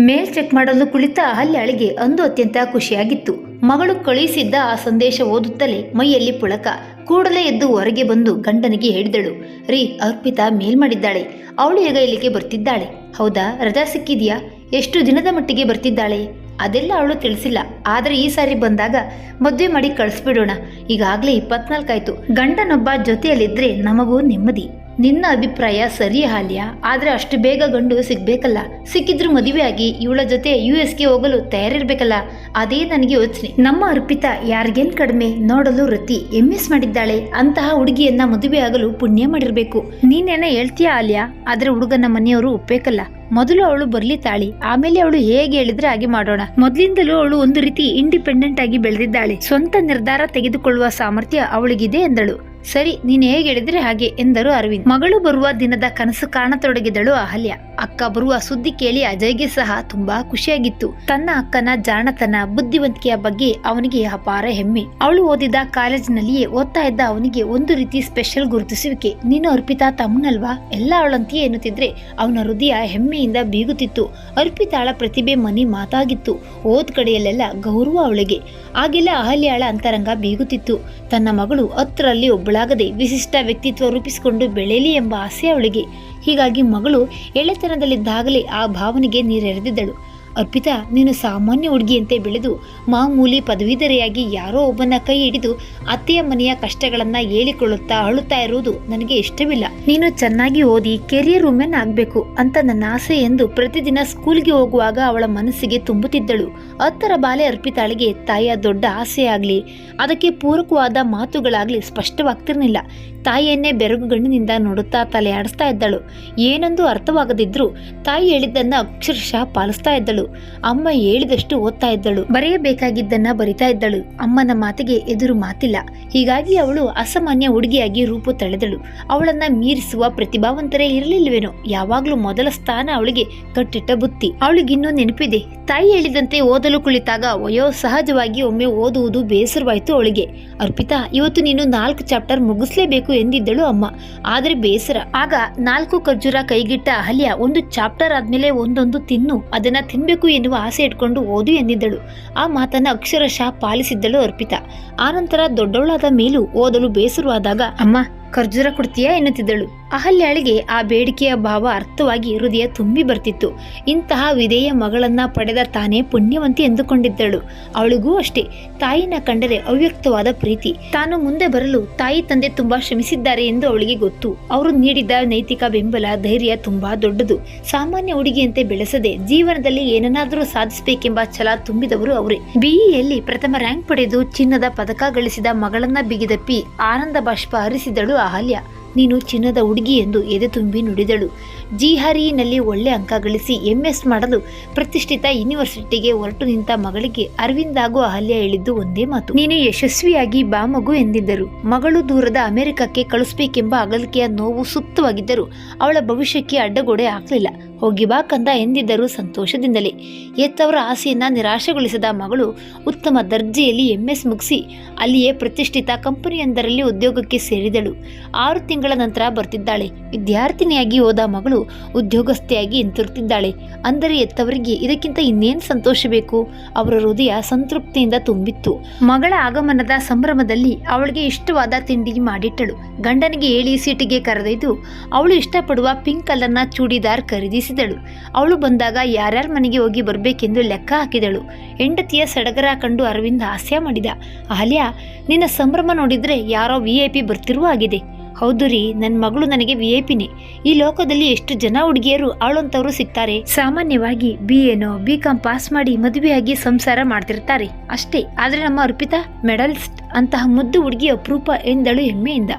ಮೇಲ್ check ಮಾಡಲು ಕುಳಿತ ಹಲ್ಯಾಳಿಗೆ ಅಂದು ಅತ್ಯಂತ ಖುಷಿಯಾಗಿತ್ತು. ಮಗಳು ಕಳುಹಿಸಿದ್ದ ಆ ಸಂದೇಶ ಓದುತ್ತಲೇ ಮೈಯಲ್ಲಿ ಪುಳಕ. ಕೂಡಲೇ ಎದ್ದು ಹೊರಗೆ ಬಂದು ಗಂಡನಿಗೆ ಹೇಳಿದಳು, ರೀ, ಅರ್ಪಿತಾ ಮೇಲ್ ಮಾಡಿದ್ದಾಳೆ. ಅವಳು ಈಗ ಇಲ್ಲಿಗೆ ಬರ್ತಿದ್ದಾಳೆ. ಹೌದಾ? ರಜಾ ಸಿಕ್ಕಿದ್ಯಾ? ಎಷ್ಟು ದಿನದ ಮಟ್ಟಿಗೆ ಬರ್ತಿದ್ದಾಳೆ? ಅದೆಲ್ಲ ಅವಳು ತಿಳಿಸಿಲ್ಲ. ಆದರೆ ಈ ಸಾರಿ ಬಂದಾಗ ಮದುವೆ ಮಾಡಿ ಕಳಿಸ್ಬಿಡೋಣ. ಈಗಾಗಲೇ ಇಪ್ಪತ್ನಾಲ್ಕಾಯ್ತು. ಗಂಡನೊಬ್ಬ ಜೊತೆಯಲ್ಲಿದ್ದರೆ ನಮಗೂ ನೆಮ್ಮದಿ. ನಿನ್ನ ಅಭಿಪ್ರಾಯ ಸರಿ ಹಾಲ್ಯ, ಆದರೆ ಅಷ್ಟು ಬೇಗ ಗಂಡು ಸಿಗಬೇಕಲ್ಲ. ಸಿಕ್ಕಿದ್ರು ಮದುವೆ ಆಗಿ ಇವಳ ಜೊತೆ ಯು ಎಸ್ಗೆ ಹೋಗಲು ತಯಾರಿರ್ಬೇಕಲ್ಲ. ಅದೇ ನನಗೆ ಯೋಚನೆ. ನಮ್ಮ ಅರ್ಪಿತ ಯಾರಿಗೇನ್ ಕಡಿಮೆ ನೋಡಲು ರತಿ ಎಂ ಎಸ್ ಮಾಡಿದ್ದಾಳೆ. ಅಂತಹ ಹುಡುಗಿಯನ್ನ ಮದುವೆ ಆಗಲು ಪುಣ್ಯ ಮಾಡಿರಬೇಕು. ನೀನೇನ ಹೇಳ್ತೀಯ ಆಲ್ಯ ಆದರೆ ಹುಡುಗನ ಮನೆಯವರು ಒಪ್ಪಬೇಕಲ್ಲ ಮೊದಲು ಅವಳು ಬರ್ಲಿ ತಾಳಿ, ಆಮೇಲೆ ಅವಳು ಹೇಗೆ ಹೇಳಿದ್ರೆ ಹಾಗೆ ಮಾಡೋಣ. ಮೊದಲಿಂದಲೂ ಅವಳು ಒಂದು ರೀತಿ ಇಂಡಿಪೆಂಡೆಂಟ್ ಆಗಿ ಬೆಳೆದಿದ್ದಾಳೆ. ಸ್ವಂತ ನಿರ್ಧಾರ ತೆಗೆದುಕೊಳ್ಳುವ ಸಾಮರ್ಥ್ಯ ಅವಳಿಗಿದೆ ಎಂದಳು. ಸರಿ, ನೀನು ಹೇಗೆ ಹೇಳಿದ್ರೆ ಹಾಗೆ ಎಂದರು ಅರವಿಂದ್. ಮಗಳು ಬರುವ ದಿನದ ಕನಸು ಕಾಣತೊಡಗಿದಳು ಅಹಲ್ಯ. ಅಕ್ಕ ಬರುವ ಸುದ್ದಿ ಕೇಳಿ ಅಜಯ್ಗೆ ಸಹ ತುಂಬಾ ಖುಷಿಯಾಗಿತ್ತು. ತನ್ನ ಅಕ್ಕನ ಜಾಣತನ, ಬುದ್ಧಿವಂತಿಕೆಯ ಬಗ್ಗೆ ಅವನಿಗೆ ಅಪಾರ ಹೆಮ್ಮೆ. ಅವಳು ಓದಿದ ಕಾಲೇಜಿನಲ್ಲಿಯೇ ಓದ್ತಾ ಇದ್ದ ಅವನಿಗೆ ಒಂದು ರೀತಿ ಸ್ಪೆಷಲ್ ಗುರುತಿಸುವಿಕೆ. ನೀನು ಅರ್ಪಿತಾ ತಮ್ಮನಲ್ವಾ? ಎಲ್ಲ ಅವಳಂತೆಯೇ ಎನ್ನುತ್ತಿದ್ರೆ ಅವನ ಹೃದಯ ಹೆಮ್ಮೆಯಿಂದ ಬೀಗುತ್ತಿತ್ತು. ಅರ್ಪಿತಾಳ ಪ್ರತಿಭೆ ಮನಿ ಮಾತಾಗಿತ್ತು. ಓದ್ ಕಡೆಯಲ್ಲೆಲ್ಲ ಗೌರವ ಅವಳಿಗೆ. ಆಗೆಲ್ಲ ಅಹಲ್ಯಾಳ ಅಂತರಂಗ ಬೀಗುತ್ತಿತ್ತು. ತನ್ನ ಮಗಳು ಹತ್ತರಲ್ಲಿ ಒಬ್ಬಳಾಗದೆ ವಿಶಿಷ್ಟ ವ್ಯಕ್ತಿತ್ವ ರೂಪಿಸಿಕೊಂಡು ಬೆಳೆಯಲಿ ಎಂಬ ಆಸೆ ಅವಳಿಗೆ. ಹೀಗಾಗಿ ಮಗಳು ಎಳೆತನದಲ್ಲಿದ್ದಾಗಲೇ ಆ ಭಾವನೆಗೆ ನೀರೆರೆದಿದ್ದಳು. ಅರ್ಪಿತಾ, ನೀನು ಸಾಮಾನ್ಯ ಹುಡುಗಿಯಂತೆ ಬೆಳೆದು ಮಾಮೂಲಿ ಪದವೀಧರೆಯಾಗಿ ಯಾರೋ ಒಬ್ಬನ ಕೈ ಹಿಡಿದು ಅತ್ತೆಯ ಮನೆಯ ಕಷ್ಟಗಳನ್ನ ಹೇಳಿಕೊಳ್ಳುತ್ತಾ ಅಳುತ್ತಾ ಇರುವುದು ನನಗೆ ಇಷ್ಟವಿಲ್ಲ. ನೀನು ಚೆನ್ನಾಗಿ ಓದಿ ಕೆರಿಯರ್ ವುಮೆನ್ ಆಗಬೇಕು ಅಂತ ನನ್ನ ಆಸೆ ಎಂದು ಪ್ರತಿದಿನ ಸ್ಕೂಲ್ಗೆ ಹೋಗುವಾಗ ಅವಳ ಮನಸ್ಸಿಗೆ ತುಂಬುತ್ತಿದ್ದಳು. ಹತ್ತರ ಬಾಲೆ ಅರ್ಪಿತಾಳಿಗೆ ತಾಯಿಯ ದೊಡ್ಡ ಆಸೆ ಅದಕ್ಕೆ ಪೂರಕವಾದ ಮಾತುಗಳಾಗಲಿ ಸ್ಪಷ್ಟವಾಗ್ತಿರ್ಲಿಲ್ಲ. ತಾಯಿಯನ್ನೇ ಬೆರಗುಗಣ್ಣಿನಿಂದ ನೋಡುತ್ತಾ ತಲೆ ಆಡಿಸ್ತಾ ಇದ್ದಳು. ಏನೊಂದು ಅರ್ಥವಾಗದಿದ್ರು ತಾಯಿ ಹೇಳಿದ್ದನ್ನ ಅಕ್ಷರಶಃ ಪಾಲಿಸ್ತಾ ಇದ್ದಳು. ಅಮ್ಮ ಹೇಳಿದಷ್ಟು ಓದ್ತಾ ಇದ್ದಳು. ಬರೆಯಬೇಕಾಗಿದ್ದನ್ನ ಬರಿತಾ ಇದ್ದಳು. ಅಮ್ಮನ ಮಾತಿಗೆ ಎದುರು ಮಾತಿಲ್ಲ. ಹೀಗಾಗಿ ಅವಳು ಅಸಾಮಾನ್ಯ ಹುಡುಗಿಯಾಗಿ ರೂಪು ತಳೆದಳು. ಅವಳನ್ನ ಮೀರಿಸುವ ಪ್ರತಿಭಾವಂತರೇ ಇರಲಿಲ್ವೇನೋ ಯಾವಾಗ್ಲೂ ಮೊದಲ ಸ್ಥಾನ ಅವಳಿಗೆ ಕಟ್ಟಿಟ್ಟ ಬುತ್ತಿ. ಅವಳಿಗಿನ್ನೂ ನೆನಪಿದೆ. ತಾಯಿ ಹೇಳಿದಂತೆ ಓದಲು ಕುಳಿತಾಗ ವಯೋ ಸಹಜವಾಗಿ ಒಮ್ಮೆ ಓದುವುದು ಬೇಸರವಾಯಿತು ಅವಳಿಗೆ. ಅರ್ಪಿತಾ, ಇವತ್ತು ನೀನು ನಾಲ್ಕು ಚಾಪ್ಟರ್ ಮುಗಿಸ್ಲೇಬೇಕು ಎಂದಿದ್ದಳು ಅಮ್ಮ. ಆದರೆ ಬೇಸರ. ಆಗ ನಾಲ್ಕು ಖರ್ಜೂರ ಕೈಗಿಟ್ಟ ಅಹಲ್ಯ ಒಂದು ಚಾಪ್ಟರ್ ಆದ್ಮೇಲೆ ಒಂದೊಂದು ತಿನ್ನು, ಅದನ್ನ ತಿನ್ಬೇಕು ಎನ್ನುವ ಆಸೆ ಇಟ್ಕೊಂಡು ಓದು ಎಂದಿದ್ದಳು. ಆ ಮಾತನ್ನ ಅಕ್ಷರಶಃ ಪಾಲಿಸಿದ್ದಳು ಅರ್ಪಿತಾ. ಆನಂತರ ದೊಡ್ಡವಳಾದ ಮೇಲೂ ಓದಲು ಬೇಸರವಾದಾಗ ಅಮ್ಮ ಖರ್ಜೂರ ಕೊಡ್ತೀಯಾ ಎನ್ನುತ್ತಿದ್ದಳು. ಅಹಲ್ಯಾಳಿಗೆ ಆ ಬೇಡಿಕೆಯ ಭಾವ ಅರ್ಥವಾಗಿ ಹೃದಯ ತುಂಬಿ ಬರ್ತಿತ್ತು. ಇಂತಹ ವಿಧೇಯ ಮಗಳನ್ನ ಪಡೆದ ತಾನೇ ಪುಣ್ಯವಂತಿ ಎಂದುಕೊಂಡಿದ್ದಳು. ಅವಳಿಗೂ ಅಷ್ಟೇ. ತಾಯಿನ ಕಂಡರೆ ಅವ್ಯಕ್ತವಾದ ಪ್ರೀತಿ. ತಾನು ಮುಂದೆ ಬರಲು ತಾಯಿ ತಂದೆ ತುಂಬಾ ಶ್ರಮಿಸಿದ್ದಾರೆ ಎಂದು ಅವಳಿಗೆ ಗೊತ್ತು. ಅವರು ನೀಡಿದ ನೈತಿಕ ಬೆಂಬಲ, ಧೈರ್ಯ ತುಂಬಾ ದೊಡ್ಡದು. ಸಾಮಾನ್ಯ ಹುಡುಗಿಯಂತೆ ಬೆಳೆಸದೆ ಜೀವನದಲ್ಲಿ ಏನನ್ನಾದರೂ ಸಾಧಿಸಬೇಕೆಂಬ ಛಲ ತುಂಬಿದವರು ಅವರೇ. ಬಿಇಯಲ್ಲಿ ಪ್ರಥಮ ರ್ಯಾಂಕ್ ಪಡೆದು ಚಿನ್ನದ ಪದಕ ಗಳಿಸಿದ ಮಗಳನ್ನ ಬಿಗಿದಪ್ಪಿ ಆನಂದ ಬಾಷ್ಪ ಹರಿಸಿದಳು ಅಹಲ್ಯ. ನೀನು ಚಿನ್ನದ ಹುಡುಗಿ ಎಂದು ಎದೆ ತುಂಬಿ ನುಡಿದಳು. ಜಿಹರಿನಲ್ಲಿ ಒಳ್ಳೆ ಅಂಕ ಗಳಿಸಿ ಎಂಎಸ್ ಮಾಡಲು ಪ್ರತಿಷ್ಠಿತ ಯೂನಿವರ್ಸಿಟಿಗೆ ಹೊರಟು ನಿಂತ ಮಗಳಿಗೆ ಅರವಿಂದ್ ಹಾಗೂ ಅಹಲ್ಯ ಹೇಳಿದ್ದು ಒಂದೇ ಮಾತು. ನೀನು ಯಶಸ್ವಿಯಾಗಿ ಬಾ ಮಗು ಎಂದಿದ್ದರು. ಮಗಳು ದೂರದ ಅಮೆರಿಕಕ್ಕೆ ಕಳಿಸಬೇಕೆಂಬ ಅಗಲಿಕೆಯ ನೋವು ಸುಪ್ತವಾಗಿದ್ದರೂ ಅವಳ ಭವಿಷ್ಯಕ್ಕೆ ಅಡ್ಡಗೋಡೆ ಹಾಕಲಿಲ್ಲ ಹೋಗಿ ಬಾ ಕಂದ ಎಂದಿದ್ದರು ಸಂತೋಷದಿಂದಲೇ. ಎತ್ತವರ ಆಸೆಯನ್ನ ನಿರಾಶೆಗೊಳಿಸಿದ ಮಗಳು ಉತ್ತಮ ದರ್ಜೆಯಲ್ಲಿ ಎಂಎಸ್ ಮುಗಿಸಿ ಅಲ್ಲಿಯೇ ಪ್ರತಿಷ್ಠಿತ ಕಂಪನಿಯೊಂದರಲ್ಲಿ ಉದ್ಯೋಗಕ್ಕೆ ಸೇರಿದಳು. ಆರು ತಿಂಗಳ ನಂತರ ಬರ್ತಿದ್ದಾಳೆ. ವಿದ್ಯಾರ್ಥಿನಿಯಾಗಿ ಹೋದ ಮಗಳು ಉದ್ಯೋಗಸ್ಥೆಯಾಗಿ ಹಿಂತಿರುತ್ತಿದ್ದಾಳೆ ಅಂದರೆ ಎತ್ತವರಿಗೆ ಇದಕ್ಕಿಂತ ಇನ್ನೇನು ಸಂತೋಷ ಬೇಕು? ಅವರ ಹೃದಯ ಸಂತೃಪ್ತಿಯಿಂದ ತುಂಬಿತ್ತು. ಮಗಳ ಆಗಮನದ ಸಂಭ್ರಮದಲ್ಲಿ ಅವಳಿಗೆ ಇಷ್ಟವಾದ ತಿಂಡಿ ಮಾಡಿಟ್ಟಳು. ಗಂಡನಿಗೆ ಏಳಿ ಸೀಟಿಗೆ ಕರೆದೊಯ್ದು, ಅವಳು ಇಷ್ಟಪಡುವ ಪಿಂಕ್ ಕಲರ್ನ ಚೂಡಿದಾರ್ ಖರೀದಿಸಿದಳು ಅವಳು ಬಂದಾಗ ಯಾರ್ಯಾರ ಮನೆಗೆ ಹೋಗಿ ಬರಬೇಕೆಂದು ಲೆಕ್ಕ ಹಾಕಿದಳು. ಹೆಂಡತಿಯ ಸಡಗರ ಕಂಡು ಅರವಿಂದ ಹಾಸ್ಯ ಮಾಡಿದ. ಅಹಲ್ಯ, ನಿನ್ನ ಸಂಭ್ರಮ ನೋಡಿದ್ರೆ ಯಾರೋ ವಿ ಐ ಪಿ ಬರ್ತಿರುವ ಆಗಿದೆ ಹೌದು ರೀ ನನ್ನ ಮಗಳು ನನಗೆ ವಿ ಐ ಪಿನೇ ಈ ಲೋಕದಲ್ಲಿ ಎಷ್ಟು ಜನ ಹುಡುಗಿಯರು ಆಳಂತವರು ಸಿಗ್ತಾರೆ. ಸಾಮಾನ್ಯವಾಗಿ ಬಿ ಏನೋ ಬಿ ಕಾಂ ಪಾಸ್ ಮಾಡಿ ಮದುವೆಯಾಗಿ ಸಂಸಾರ ಮಾಡ್ತಿರ್ತಾರೆ. ಅಷ್ಟೇ, ಆದರೆ ನಮ್ಮ ಅರ್ಪಿತಾ, ಮೆಡಲಿಸ್ಟ್. ಅಂತಹ ಮುದ್ದು ಹುಡುಗಿ ಅಪರೂಪ ಎಂದಳು ಹೆಮ್ಮೆಯಿಂದ.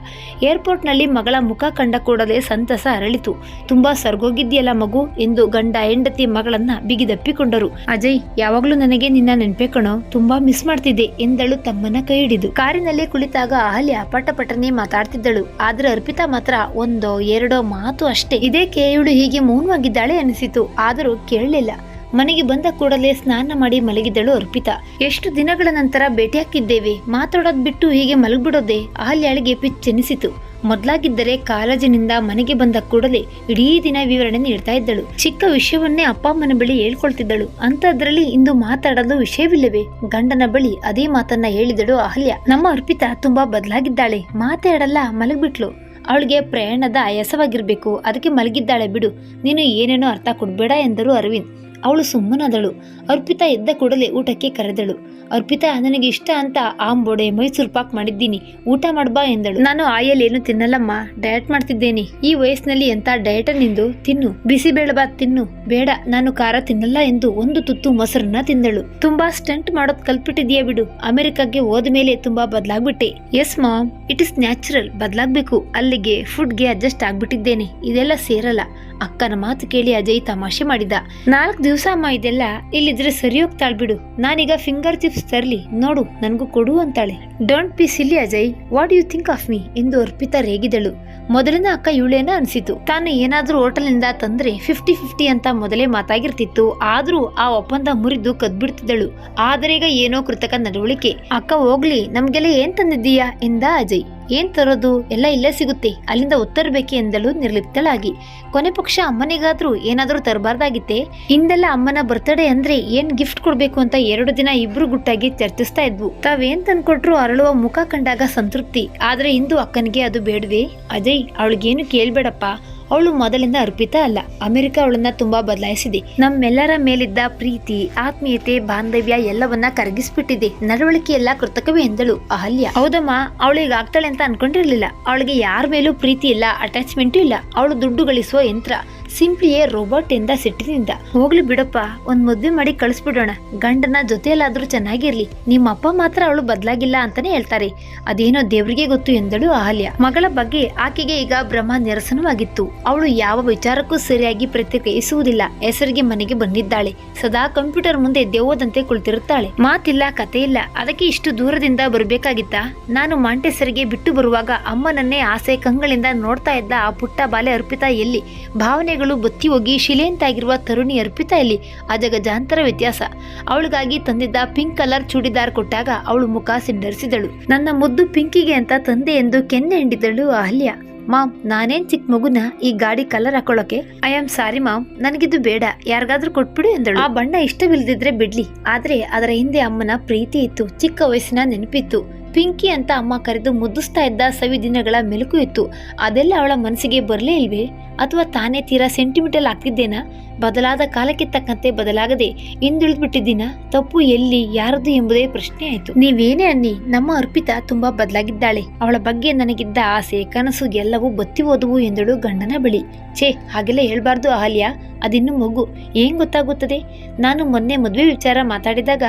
ಏರ್ಪೋರ್ಟ್ನಲ್ಲಿ ಮಗಳ ಮುಖ ಕಂಡ ಕೂಡಲೇ ಸಂತಸ ಅರಳಿತು. ತುಂಬಾ ಸರ್ಗೋಗಿದ್ಯಲ್ಲ ಮಗು ಎಂದು ಗಂಡ ಹೆಂಡತಿ ಮಗಳನ್ನ ಬಿಗಿದಪ್ಪಿಕೊಂಡರು. ಅಜಯ್, ಯಾವಾಗ್ಲೂ ನನಗೆ ನಿನ್ನ ನೆನ್ಪೆ ಕಣೋ. ತುಂಬಾ ಮಿಸ್ ಮಾಡ್ತಿದ್ದೆ ಎಂದಳು ತಮ್ಮನ ಕೈ ಹಿಡಿದು. ಕಾರಿನಲ್ಲಿ ಕುಳಿತಾಗ ಅಹಲ್ಯ ಪಟ ಪಟನೆ ಮಾತಾಡ್ತಿದ್ದಳು. ಆದ್ರೆ ಅರ್ಪಿತಾ ಮಾತ್ರ ಒಂದೋ ಎರಡೋ ಮಾತು ಅಷ್ಟೇ. ಇದೇ ಕೇಯುಳು ಹೀಗೆ ಮೌನವಾಗಿದ್ದಾಳೆ ಅನಿಸಿತು. ಆದರೂ ಕೇಳಲಿಲ್ಲ. ಮನೆಗೆ ಬಂದ ಕೂಡಲೇ ಸ್ನಾನ ಮಾಡಿ ಮಲಗಿದಳು ಅರ್ಪಿತಾ. ಎಷ್ಟು ದಿನಗಳ ನಂತರ ಭೇಟಿಯಾಕಿದ್ದೇವೆ ಮಾತಾಡೋದ್ ಬಿಟ್ಟು ಹೀಗೆ ಮಲಗಿಬಿಡೋದೆ? ಆಲ್ಯಾಳಿಗೆ ಪಿಚ್ಚೆನಿಸಿತು ಮೊದಲಾಗಿದ್ದರೆ ಕಾಲೇಜಿನಿಂದ ಮನೆಗೆ ಬಂದ ಕೂಡಲೇ ಇಡೀ ದಿನ ವಿವರಣೆ ನೀಡ್ತಾ ಇದ್ದಳು. ಚಿಕ್ಕ ವಿಷಯವನ್ನೇ ಅಪ್ಪ ಅಮ್ಮನ ಬಳಿ ಹೇಳ್ಕೊಳ್ತಿದ್ದಳು. ಅಂತದ್ರಲ್ಲಿ ಇಂದು ಮಾತಾಡಲು ವಿಷಯವಿಲ್ಲವೇ? ಗಂಡನ ಬಳಿ ಅದೇ ಮಾತನ್ನ ಹೇಳಿದಳು ಅಹಲ್ಯ. ನಮ್ಮ ಅರ್ಪಿತಾ ತುಂಬಾ ಬದಲಾಗಿದ್ದಾಳೆ. ಮಾತಾಡಲ್ಲ ಮಲಗಿಬಿಟ್ಲು. ಅವಳಿಗೆ ಪ್ರಯಾಣದ ಆಯಾಸವಾಗಿರ್ಬೇಕು. ಅದಕ್ಕೆ ಮಲಗಿದ್ದಾಳೆ ಬಿಡು. ನೀನು ಏನೇನೋ ಅರ್ಥ ಕೊಡ್ಬೇಡ ಎಂದರು ಅರವಿಂದ್. ಅವಳು ಸುಮ್ಮನಾದಳು. ಅರ್ಪಿತಾ ಎದ್ದ ಕೂಡಲೇ ಊಟಕ್ಕೆ ಕರೆದಳು. ಅರ್ಪಿತಾ, ನನಗೆ ಇಷ್ಟ ಅಂತ ಆಂಬೋಡೆ ಮೈಸೂರು ಪಾಕ್ ಮಾಡಿದ್ದೀನಿ. ಊಟ ಮಾಡ್ಬಾ ಎಂದಳು. ನಾನು ಆಯಲ್ ಏನು ತಿನ್ನಲ್ಲಮ್ಮ. ಡಯಟ್ ಮಾಡ್ತಿದ್ದೇನೆ. ಈ ವಯಸ್ಸಿನಲ್ಲಿ ಎಂತ ಡಯಟ್ ನಿಂದು? ತಿನ್ನು. ಬಿಸಿಬೇಳೆಬಾತ್ ತಿನ್ನು. ಬೇಡ. ನಾನು ಖಾರ ತಿನ್ನಲ್ಲ ಎಂದು ಒಂದು ತುತ್ತು ಮೊಸರನ್ನ ತಿಂದಳು. ತುಂಬಾ ಸ್ಟಂಟ್ ಮಾಡೋದ್ ಕಲ್ಪಿಟ್ಟಿದ್ಯಾ ಬಿಡು. ಅಮೆರಿಕಾಗೆ ಹೋದ ಮೇಲೆ ತುಂಬಾ ಬದಲಾಗ್ಬಿಟ್ಟೆ. Yes mom it is natural ಬದಲಾಗ್ಬೇಕು. ಅಲ್ಲಿಗೆ ಫುಡ್ಗೆ ಅಡ್ಜಸ್ಟ್ ಆಗ್ಬಿಟ್ಟಿದ್ದೇನೆ. ಇದೆಲ್ಲ ಸೇರಲ್ಲ. ಅಕ್ಕನ ಮಾತು ಕೇಳಿ ಅಜಯ್ ತಮಾಷೆ ಮಾಡಿದ. ನಾಲ್ಕು ದಿವಸ ಅಮ್ಮ ಇದೆಲ್ಲ ಇಲ್ಲಿದ್ರೆ ಸರಿ ಹೋಗ್ತಾಳ್ ಬಿಡು. ನಾನೀಗ ಫಿಂಗರ್ ಚಿಪ್ಸ್ ತರ್ಲಿ. ನೋಡು, ನನಗೂ ಕೊಡು ಅಂತಾಳೆ. Don't be silly Ajay. What you think of me ಎಂದು ಅರ್ಪಿತಾ ರೇಗಿದಳು. ಮೊದಲಿನ ಅಕ್ಕ ಇವಳೇನ ಅನಿಸಿತು. ತಾನು ಏನಾದ್ರೂ ಹೋಟೆಲ್ನಿಂದ ತಂದ್ರೆ ಫಿಫ್ಟಿ ಫಿಫ್ಟಿ ಅಂತ ಮೊದಲೇ ಮಾತಾಗಿರ್ತಿತ್ತು. ಆದರೂ ಆ ಒಪ್ಪಂದ ಮುರಿದು ಕದ್ಬಿಡ್ತಿದ್ದಳು. ಆದರೆ ಈಗ ಏನೋ ಕೃತಕ ನಡವಳಿಕೆ. ಅಕ್ಕ ಹೋಗ್ಲಿ, ನಮ್ಗೆಲ್ಲ ಏನ್ ತಂದಿದ್ದೀಯಾ? ಎಂದ ಅಜಯ್. ಏನ್ ತರೋದು? ಎಲ್ಲ ಇಲ್ಲೇ ಸಿಗುತ್ತೆ. ಅಲ್ಲಿಂದ ಉತ್ತರಬೇಕೆ ಎಂದಳು ನಿರ್ಲಿಪ್ತಳಾಗಿ. ಕೊನೆ ಪಕ್ಷ ಅಮ್ಮನಿಗಾದ್ರೂ ಏನಾದರೂ ತರಬಾರ್ದಾಗಿತ್ತೆ. ಹಿಂದೆಲ್ಲ ಅಮ್ಮನ ಬರ್ತಡೇ ಅಂದ್ರೆ ಏನ್ ಗಿಫ್ಟ್ ಕೊಡ್ಬೇಕು ಅಂತ ಎರಡು ದಿನ ಇಬ್ರು ಗುಟ್ಟಾಗಿ ಚರ್ಚಿಸ್ತಾ ಇದ್ವು. ತಾವೇನ್ ತಂದ್ಕೊಟ್ರು ಅರಳುವ ಮುಖ ಕಂಡಾಗ ಸಂತೃಪ್ತಿ. ಆದ್ರೆ ಇಂದು ಅಕ್ಕನಿಗೆ ಅದು ಬೇಡವೆ? ಅಜಯ್, ಅವಳಿಗೇನು ಕೇಳ್ಬೇಡಪ್ಪ. ಅವಳು ಮೊದಲಿಂದ ಅರ್ಪಿತ ಅಲ್ಲ. ಅಮೆರಿಕ ಅವಳನ್ನ ತುಂಬಾ ಬದಲಾಯಿಸಿದೆ. ನಮ್ಮೆಲ್ಲರ ಮೇಲಿದ್ದ ಪ್ರೀತಿ, ಆತ್ಮೀಯತೆ, ಬಾಂಧವ್ಯ ಎಲ್ಲವನ್ನ ಕರಗಿಸ್ಬಿಟ್ಟಿದೆ. ನಡವಳಿಕೆ ಎಲ್ಲ ಕೃತಕವೇ ಎಂದಳು ಅಹಲ್ಯ. ಹೌದಮ್ಮ ಅವಳಿಗೆ ಆಗ್ತಾಳೆ ಅಂತ ಅನ್ಕೊಂಡಿರ್ಲಿಲ್ಲ. ಅವಳಿಗೆ ಯಾರ ಮೇಲೂ ಪ್ರೀತಿ ಇಲ್ಲ ಅಟ್ಯಾಚ್ಮೆಂಟು ಇಲ್ಲ. ಅವಳು ದುಡ್ಡು ಗಳಿಸುವ ಯಂತ್ರ. ಸಿಂಪ್ಲಿಯೇ ರೋಬೋಟ್ ಇಂದ ಸಿಟ್ಟಿನಿಂದ. ಹೋಗ್ಲಿ ಬಿಡಪ್ಪ, ಒಂದ್ ಮದ್ವೆ ಮಾಡಿ ಕಳಿಸ್ಬಿಡೋಣ. ಗಂಡನ ಜೊತೆಯಲ್ಲಾದ್ರೂ ಚೆನ್ನಾಗಿರ್ಲಿ. ನಿಮ್ಮ ಅಪ್ಪ ಮಾತ್ರ ಅವಳು ಬದಲಾಗಿಲ್ಲ ಅಂತಾನೆ ಹೇಳ್ತಾರೆ. ಅದೇನೋ ದೇವ್ರಿಗೆ ಗೊತ್ತು ಎಂದಳು ಅಹಲ್ಯ. ಮಗಳ ಬಗ್ಗೆ ಆಕೆಗೆ ಈಗ ಬ್ರಹ್ಮ ನಿರಸನವಾಗಿತ್ತು. ಅವಳು ಯಾವ ವಿಚಾರಕ್ಕೂ ಸರಿಯಾಗಿ ಪ್ರತಿಕ್ರಿಯಿಸುವುದಿಲ್ಲ ಹೆಸರಿಗೆ ಮನೆಗೆ ಬಂದಿದ್ದಾಳೆ. ಸದಾ ಕಂಪ್ಯೂಟರ್ ಮುಂದೆ ದೆವ್ವದಂತೆ ಕುಳಿತಿರುತ್ತಾಳೆ. ಮಾತಿಲ್ಲ ಕತೆ ಇಲ್ಲ ಅದಕ್ಕೆ ಇಷ್ಟು ದೂರದಿಂದ ಬರಬೇಕಾಗಿತ್ತ? ನಾನು ಮಾಂಟೆಸರಿಗೆ ಬಿಟ್ಟು ಬರುವಾಗ ಅಮ್ಮನನ್ನೇ ಆಸೆ ಕಂಗಳಿಂದ ನೋಡ್ತಾ ಇದ್ದ ಆ ಪುಟ್ಟ ಬಾಲೆ ಅರ್ಪಿತಾ ಎಲ್ಲಿ? ಭಾವನೆಗಳು ಬತ್ತಿ ಹೋಗಿ ಶಿಲೆಯಂತಾಗಿರುವ ತರುಣಿ ಅರ್ಪಿತಾ ಇಲ್ಲಿ. ಅಜಗಜಾಂತರ ವ್ಯತ್ಯಾಸ. ಅವಳಿಗಾಗಿ ತಂದಿದ್ದ ಪಿಂಕ್ ಕಲರ್ ಚೂಡಿದಾರ್ ಕೊಟ್ಟಾಗ ಅವಳು ಮುಖ ಸಿಂಡರಿಸಿದಳು. ನನ್ನ ಮುದ್ದು ಪಿಂಕಿಗೆ ಅಂತ ತಂದೆ ಎಂದು ಕೆನ್ನೆ ಹಿಂಡಿದಳು ಅಹಲ್ಯ. ಮಾಮ್, ನಾನೇನ್ ಚಿಕ್ಕ ಮಗುನ ಈ ಗಾಡಿ colour ಹಾಕೊಳ್ಳೋಕೆ? I am sorry mom. ನನಗಿದು ಬೇಡ. ಯಾರಿಗಾದ್ರೂ ಕೊಟ್ಬಿಡು ಎಂದಳು. ಆ ಬಣ್ಣ ಇಷ್ಟವಿಲ್ಲದಿದ್ರೆ ಬಿಡ್ಲಿ. ಆದ್ರೆ ಅದರ ಹಿಂದೆ ಅಮ್ಮನ ಪ್ರೀತಿ ಇತ್ತು. ಚಿಕ್ಕ ವಯಸ್ಸಿನ ನೆನಪಿತ್ತು. ಪಿಂಕಿ ಅಂತ ಅಮ್ಮ ಕರೆದು ಮುದ್ದಿಸ್ತಾ ಇದ್ದ ಸವಿ ದಿನಗಳ ಮೆಲುಕು ಇತ್ತು. ಅದೆಲ್ಲ ಅವಳ ಮನಸ್ಸಿಗೆ ಬರಲೇ ಇಲ್ವೇ? ಅಥವಾ ತಾನೇ ತೀರಾ ಸೆಂಟಿಮೆಂಟಲ್ ಆಗ್ತಿದ್ದೇನಾ? ಬದಲಾದ ಕಾಲಕ್ಕೆ ತಕ್ಕಂತೆ ಬದಲಾಗದೆ ಹಿಂದುಳಿದ್ಬಿಟ್ಟಿದ್ದೀನಾ? ತಪ್ಪು ಎಲ್ಲಿ ಯಾರದು ಎಂಬುದೇ ಪ್ರಶ್ನೆ ಆಯಿತು. ನೀವೇನೇ ಅನ್ನಿ, ನಮ್ಮ ಅರ್ಪಿತಾ ತುಂಬಾ ಬದಲಾಗಿದ್ದಾಳೆ. ಅವಳ ಬಗ್ಗೆ ನನಗಿದ್ದ ಆಸೆ, ಕನಸು ಎಲ್ಲವೂ ಬತ್ತಿ ಹೋದವು ಎಂದಳು ಗಂಡನ ಬಳಿ. ಛೇ, ಹಾಗೆಲ್ಲ ಹೇಳ್ಬಾರ್ದು ಅಹಲ್ಯ, ಅದಿನ್ನು ಮಗು, ಏನ್ ಗೊತ್ತಾಗುತ್ತದೆ? ನಾನು ಮೊನ್ನೆ ಮದುವೆ ವಿಚಾರ ಮಾತಾಡಿದಾಗ,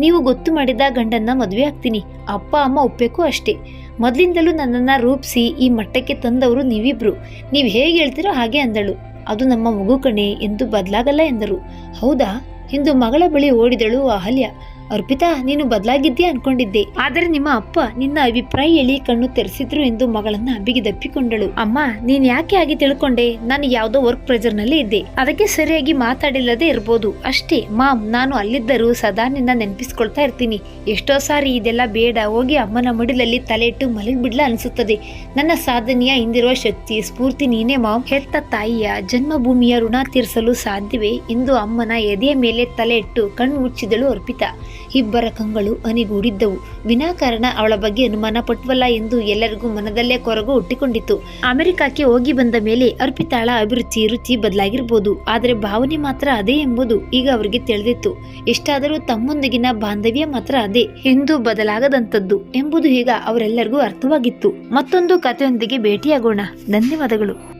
ನೀವು ಗೊತ್ತು ಮಾಡಿದ ಗಂಡನ್ನ ಮದುವೆ ಆಗ್ತೀನಿ. ಅಪ್ಪ, ಅಮ್ಮ ಒಪ್ಪಬೇಕು ಅಷ್ಟೇ. ಮೊದಲಿಂದಲೂ ನನ್ನನ್ನ ರೂಪಿಸಿ ಈ ಮಟ್ಟಕ್ಕೆ ತಂದವರು ನೀವಿಬ್ರು. ನೀವು ಹೇಗೆ ಹೇಳ್ತೀರೋ ಹಾಗೆ ಅಂದಳು. ಅದು ನಮ್ಮ ಮಗು ಕಣೆ ಎಂದು ಬದಲಾಗಲ್ಲ ಎಂದರು. ಹೌದಾ? ಎಂದು ಮಗಳ ಬಳಿ ಓಡಿದಳು ಅಹಲ್ಯ. ಅರ್ಪಿತಾ, ನೀನು ಬದಲಾಗಿದ್ದೆ ಅನ್ಕೊಂಡಿದ್ದೆ. ಆದರೆ ನಿಮ್ಮ ಅಪ್ಪ ನಿನ್ನ ಅಭಿಪ್ರಾಯ ಹೇಳಿ ಕಣ್ಣು ತೆರೆಸಿದ್ರು ಎಂದು ಮಗಳನ್ನ ಬಿಗಿದಪ್ಪಿಕೊಂಡಳು ಅಮ್ಮ, ನೀನ್ ಯಾಕೆ ಆಗಿ ತಿಳ್ಕೊಂಡೆ? ನಾನು ಯಾವ್ದೋ ವರ್ಕ್ ಪ್ರೆಜರ್ನಲ್ಲಿ ಇದ್ದೆ. ಅದಕ್ಕೆ ಸರಿಯಾಗಿ ಮಾತಾಡಿಲ್ಲದೆ ಇರ್ಬೋದು. ಅಷ್ಟೇ, ಮಾಮ್, ನಾನು ಅಲ್ಲಿದ್ದರೂ ಸದಾ ನಿನ್ನ ನೆನಪಿಸ್ಕೊಳ್ತಾ ಇರ್ತೀನಿ. ಎಷ್ಟೋ ಸಾರಿ ಇದೆಲ್ಲ ಬೇಡ, ಹೋಗಿ ಅಮ್ಮನ ಮಡಿಲಲ್ಲಿ ತಲೆ ಇಟ್ಟು ಮಲಗಿಬಿಡ್ಲ ಅನಿಸುತ್ತದೆ. ನನ್ನ ಸಾಧನೆಯ ಹಿಂದಿರುವ ಶಕ್ತಿ, ಸ್ಫೂರ್ತಿ ನೀನೇ ಮಾಮ್. ಹೆತ್ತ ತಾಯಿಯ ಜನ್ಮಭೂಮಿಯ ಋಣ ತೀರಿಸಲು ಸಾಧ್ಯವೇ ಎಂದು ಅಮ್ಮನ ಎದೆಯ ಮೇಲೆ ತಲೆ ಇಟ್ಟು ಕಣ್ಣು ಮುಚ್ಚಿದಳು ಅರ್ಪಿತಾ. ಇಬ್ಬರ ಕಂಗಳು ಅನಿಗೂಡಿದ್ದವು. ವಿನಾಕಾರಣ ಅವಳ ಬಗ್ಗೆ ಅನುಮಾನ ಪಟ್ಟವಲ್ಲ ಎಂದು ಎಲ್ಲರಿಗೂ ಮನದಲ್ಲೇ ಕೊರಗು ಹುಟ್ಟಿಕೊಂಡಿತ್ತು. ಅಮೆರಿಕಕ್ಕೆ ಹೋಗಿ ಬಂದ ಮೇಲೆ ಅರ್ಪಿತಾಳ ಅಭಿರುಚಿ ರುಚಿ ಬದಲಾಗಿರ್ಬೋದು. ಆದರೆ ಭಾವನೆ ಮಾತ್ರ ಅದೇ ಎಂಬುದು ಈಗ ಅವರಿಗೆ ತಿಳಿದಿತ್ತು. ಎಷ್ಟಾದರೂ ತಮ್ಮೊಂದಿಗಿನ ಬಾಂಧವ್ಯ ಮಾತ್ರ ಅದೇ, ಎಂದು ಬದಲಾಗದಂತದ್ದು ಎಂಬುದು ಈಗ ಅವರೆಲ್ಲರಿಗೂ ಅರ್ಥವಾಗಿತ್ತು. ಮತ್ತೊಂದು ಕಥೆಯೊಂದಿಗೆ ಭೇಟಿಯಾಗೋಣ. ಧನ್ಯವಾದಗಳು.